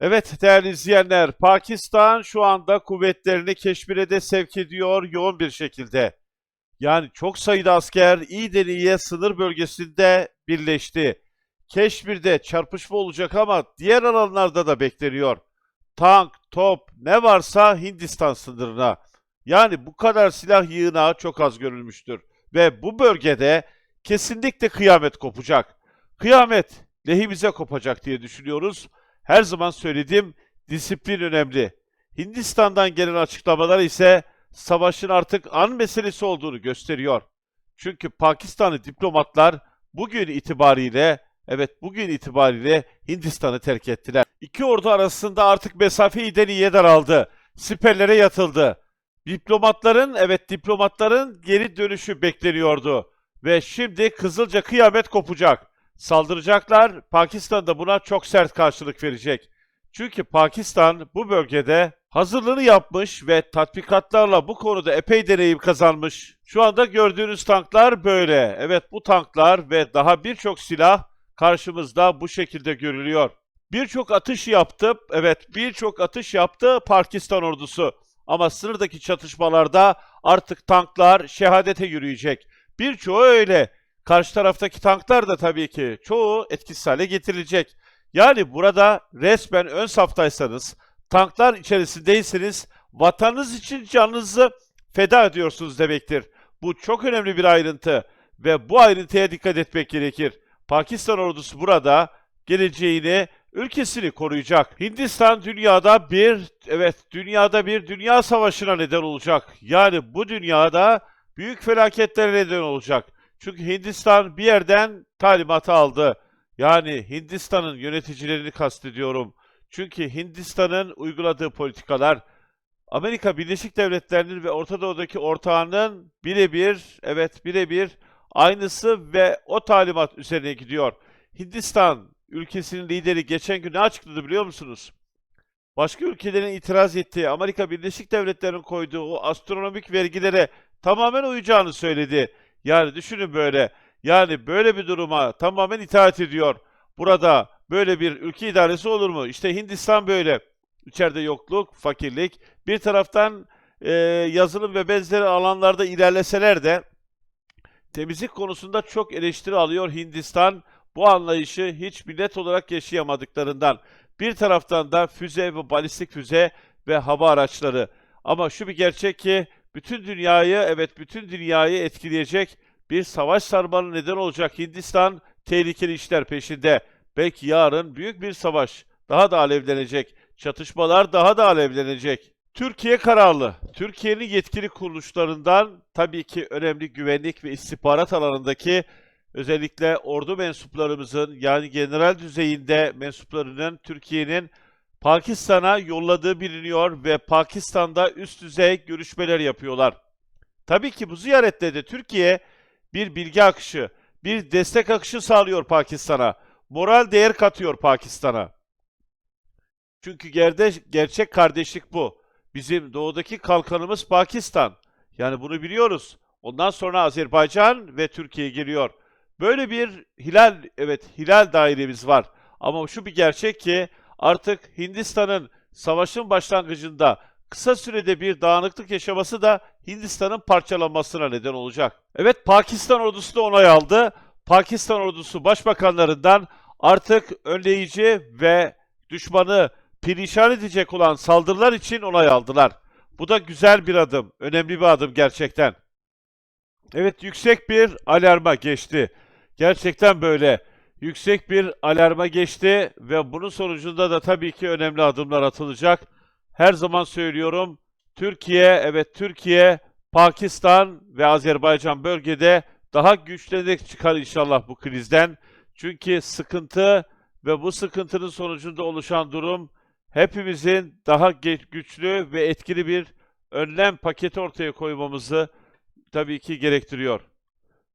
Evet değerli izleyenler, Pakistan şu anda kuvvetlerini Keşmir'e de sevk ediyor yoğun bir şekilde. Yani çok sayıda asker iyiden iyiye sınır bölgesinde birleşti. Keşmir'de çarpışma olacak ama diğer alanlarda da bekleniyor. Tank, top ne varsa Hindistan sınırına. Yani bu kadar silah yığınağı çok az görülmüştür. Ve bu bölgede kesinlikle kıyamet kopacak. Kıyamet lehimize kopacak diye düşünüyoruz. Her zaman söylediğim disiplin önemli. Hindistan'dan gelen açıklamalar ise savaşın artık an meselesi olduğunu gösteriyor. Çünkü Pakistanlı diplomatlar bugün itibariyle, evet bugün itibariyle Hindistan'ı terk ettiler. İki ordu arasında artık mesafe iyiden iyiye daraldı. Siperlere yatıldı. Diplomatların, evet diplomatların geri dönüşü bekleniyordu. Ve şimdi Kızılca kıyamet kopacak. Saldıracaklar, Pakistan da buna çok sert karşılık verecek. Çünkü Pakistan bu bölgede hazırlığını yapmış ve tatbikatlarla bu konuda epey deneyim kazanmış. Şu anda gördüğünüz tanklar böyle. Evet bu tanklar ve daha birçok silah karşımızda bu şekilde görülüyor. Birçok atış yaptı, evet birçok atış yaptı Pakistan ordusu. Ama sınırdaki çatışmalarda artık tanklar şehadete yürüyecek. Birçoğu öyle. Karşı taraftaki tanklar da tabii ki çoğu etkisiz hale getirilecek. Yani burada resmen ön saftaysanız, tanklar içerisindeyseniz vatanınız için canınızı feda ediyorsunuz demektir. Bu çok önemli bir ayrıntı ve bu ayrıntıya dikkat etmek gerekir. Pakistan ordusu burada geleceğini, ülkesini koruyacak. Hindistan dünyada bir, evet dünyada bir dünya savaşına neden olacak. Yani bu dünyada büyük felaketlere neden olacak. Çünkü Hindistan bir yerden talimatı aldı. Yani Hindistan'ın yöneticilerini kastediyorum. Çünkü Hindistan'ın uyguladığı politikalar Amerika Birleşik Devletleri'nin ve Orta Doğu'daki ortağının birebir, evet birebir aynısı ve o talimat üzerine gidiyor. Hindistan ülkesinin lideri geçen gün ne açıkladı biliyor musunuz? Başka ülkelerin itiraz ettiği, Amerika Birleşik Devletleri'nin koyduğu o astronomik vergilere tamamen uyacağını söyledi. Yani düşünün böyle. Yani böyle bir duruma tamamen itaat ediyor. Burada böyle bir ülke idaresi olur mu? İşte Hindistan böyle. İçeride yokluk, fakirlik. Bir taraftan e, yazılım ve benzeri alanlarda ilerleseler de temizlik konusunda çok eleştiri alıyor Hindistan. Bu anlayışı hiç millet olarak yaşayamadıklarından. Bir taraftan da füze ve balistik füze ve hava araçları. Ama şu bir gerçek ki bütün dünyayı, evet bütün dünyayı etkileyecek bir savaş sarmanı neden olacak Hindistan tehlikeli işler peşinde. Belki yarın büyük bir savaş daha da alevlenecek. Çatışmalar daha da alevlenecek. Türkiye kararlı. Türkiye'nin yetkili kuruluşlarından tabii ki önemli güvenlik ve istihbarat alanındaki özellikle ordu mensuplarımızın yani general düzeyinde mensuplarının Türkiye'nin Pakistan'a yolladığı biliniyor ve Pakistan'da üst düzey görüşmeler yapıyorlar. Tabii ki bu ziyarette de Türkiye bir bilgi akışı, bir destek akışı sağlıyor Pakistan'a. Moral değer katıyor Pakistan'a. Çünkü gerde, gerçek kardeşlik bu. Bizim doğudaki kalkanımız Pakistan. Yani bunu biliyoruz. Ondan sonra Azerbaycan ve Türkiye geliyor. Böyle bir hilal, evet hilal dairemiz var. Ama şu bir gerçek ki artık Hindistan'ın savaşın başlangıcında kısa sürede bir dağınıklık yaşaması da Hindistan'ın parçalanmasına neden olacak. Evet Pakistan ordusu da onay aldı. Pakistan ordusu başbakanlarından artık önleyici ve düşmanı perişan edecek olan saldırılar için onay aldılar. Bu da güzel bir adım, önemli bir adım gerçekten. Evet yüksek bir alarma geçti. Gerçekten böyle. Yüksek bir alarma geçti ve bunun sonucunda da tabii ki önemli adımlar atılacak. Her zaman söylüyorum Türkiye, evet Türkiye, Pakistan ve Azerbaycan bölgede daha güçlenerek çıkar inşallah bu krizden. Çünkü sıkıntı ve bu sıkıntının sonucunda oluşan durum hepimizin daha güçlü ve etkili bir önlem paketi ortaya koymamızı tabii ki gerektiriyor.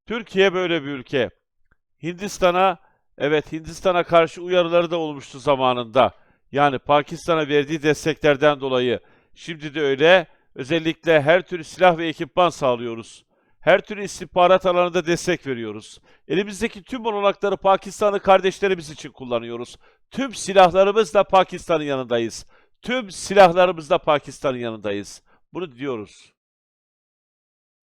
Türkiye böyle bir ülke. Hindistan'a, evet Hindistan'a karşı uyarıları da olmuştu zamanında. Yani Pakistan'a verdiği desteklerden dolayı. Şimdi de öyle. Özellikle her tür silah ve ekipman sağlıyoruz. Her türlü istihbarat alanında destek veriyoruz. Elimizdeki tüm olanakları Pakistanlı kardeşlerimiz için kullanıyoruz. Tüm silahlarımızla Pakistan'ın yanındayız. Tüm silahlarımızla Pakistan'ın yanındayız. Bunu diyoruz.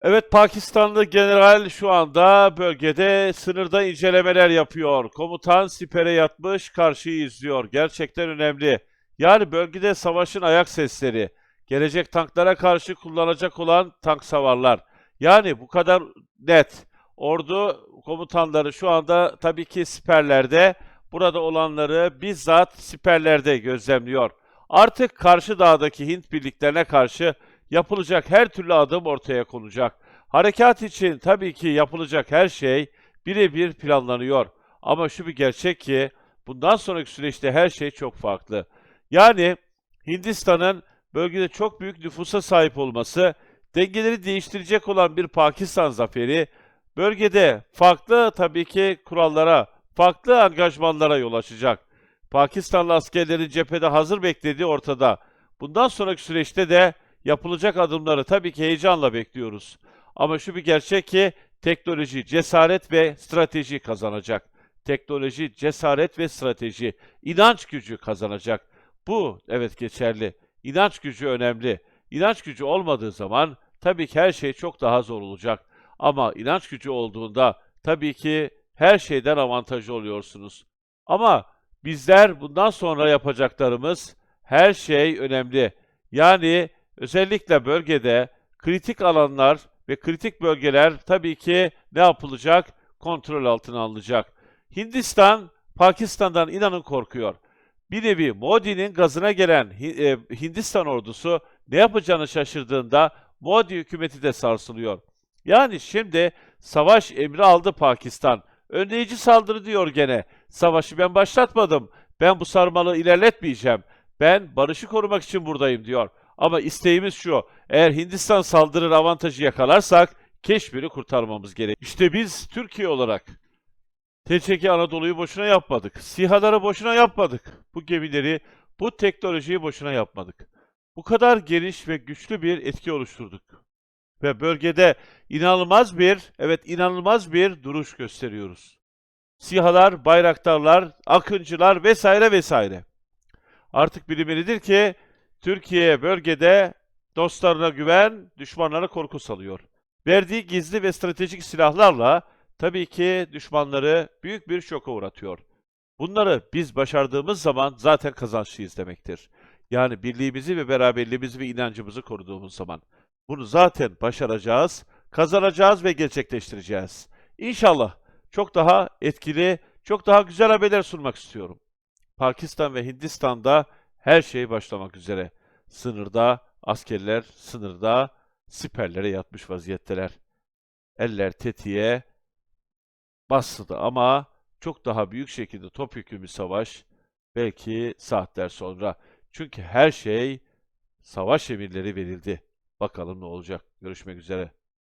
Evet Pakistanlı general şu anda bölgede sınırda incelemeler yapıyor. Komutan sipere yatmış karşıyı izliyor. Gerçekten önemli. Yani bölgede savaşın ayak sesleri. Gelecek tanklara karşı kullanacak olan tank savarlar. Yani bu kadar net. Ordu komutanları şu anda tabii ki siperlerde. Burada olanları bizzat siperlerde gözlemliyor. Artık karşı dağdaki Hint birliklerine karşı yapılacak her türlü adım ortaya konacak. Harekat için tabii ki yapılacak her şey birebir planlanıyor. Ama şu bir gerçek ki bundan sonraki süreçte her şey çok farklı. Yani Hindistan'ın bölgede çok büyük nüfusa sahip olması, dengeleri değiştirecek olan bir Pakistan zaferi, bölgede farklı tabii ki kurallara, farklı angajmanlara yol açacak. Pakistanlı askerlerin cephede hazır beklediği ortada. Bundan sonraki süreçte de yapılacak adımları tabii ki heyecanla bekliyoruz. Ama şu bir gerçek ki teknoloji, cesaret ve strateji kazanacak. Teknoloji, cesaret ve strateji, inanç gücü kazanacak. Bu evet geçerli. İnanç gücü önemli. İnanç gücü olmadığı zaman tabii ki her şey çok daha zor olacak. Ama inanç gücü olduğunda tabii ki her şeyden avantajlı oluyorsunuz. Ama bizler bundan sonra yapacaklarımız her şey önemli. Yani özellikle bölgede kritik alanlar ve kritik bölgeler tabii ki ne yapılacak? Kontrol altına alınacak. Hindistan, Pakistan'dan inanın korkuyor. Bir nevi Modi'nin gazına gelen e, Hindistan ordusu ne yapacağını şaşırdığında Modi hükümeti de sarsılıyor. Yani şimdi savaş emri aldı Pakistan. Önleyici saldırı diyor gene. Savaşı ben başlatmadım. Ben bu sarmalı ilerletmeyeceğim. Ben barışı korumak için buradayım diyor. Ama isteğimiz şu. Eğer Hindistan saldırır avantajı yakalarsak Keşmir'i kurtarmamız gerek. İşte biz Türkiye olarak TÇK Anadolu'yu boşuna yapmadık. SİHA'ları boşuna yapmadık. Bu gemileri, bu teknolojiyi boşuna yapmadık. Bu kadar geniş ve güçlü bir etki oluşturduk. Ve bölgede inanılmaz bir, evet inanılmaz bir duruş gösteriyoruz. SİHA'lar, bayraktarlar, akıncılar vesaire vesaire. Artık bilinmelidir ki Türkiye bölgede dostlarına güven, düşmanlara korku salıyor. Verdiği gizli ve stratejik silahlarla tabii ki düşmanları büyük bir şoka uğratıyor. Bunları biz başardığımız zaman zaten kazançlıyız demektir. Yani birliğimizi ve beraberliğimizi ve inancımızı koruduğumuz zaman. Bunu zaten başaracağız, kazanacağız ve gerçekleştireceğiz. İnşallah çok daha etkili, çok daha güzel haberler sunmak istiyorum. Pakistan ve Hindistan'da her şey başlamak üzere. Sınırda, askerler sınırda, siperlere yatmış vaziyetteler. Eller tetiğe bastı ama çok daha büyük şekilde topyekun bir savaş belki saatler sonra. Çünkü her şey savaş emirleri verildi. Bakalım ne olacak. Görüşmek üzere.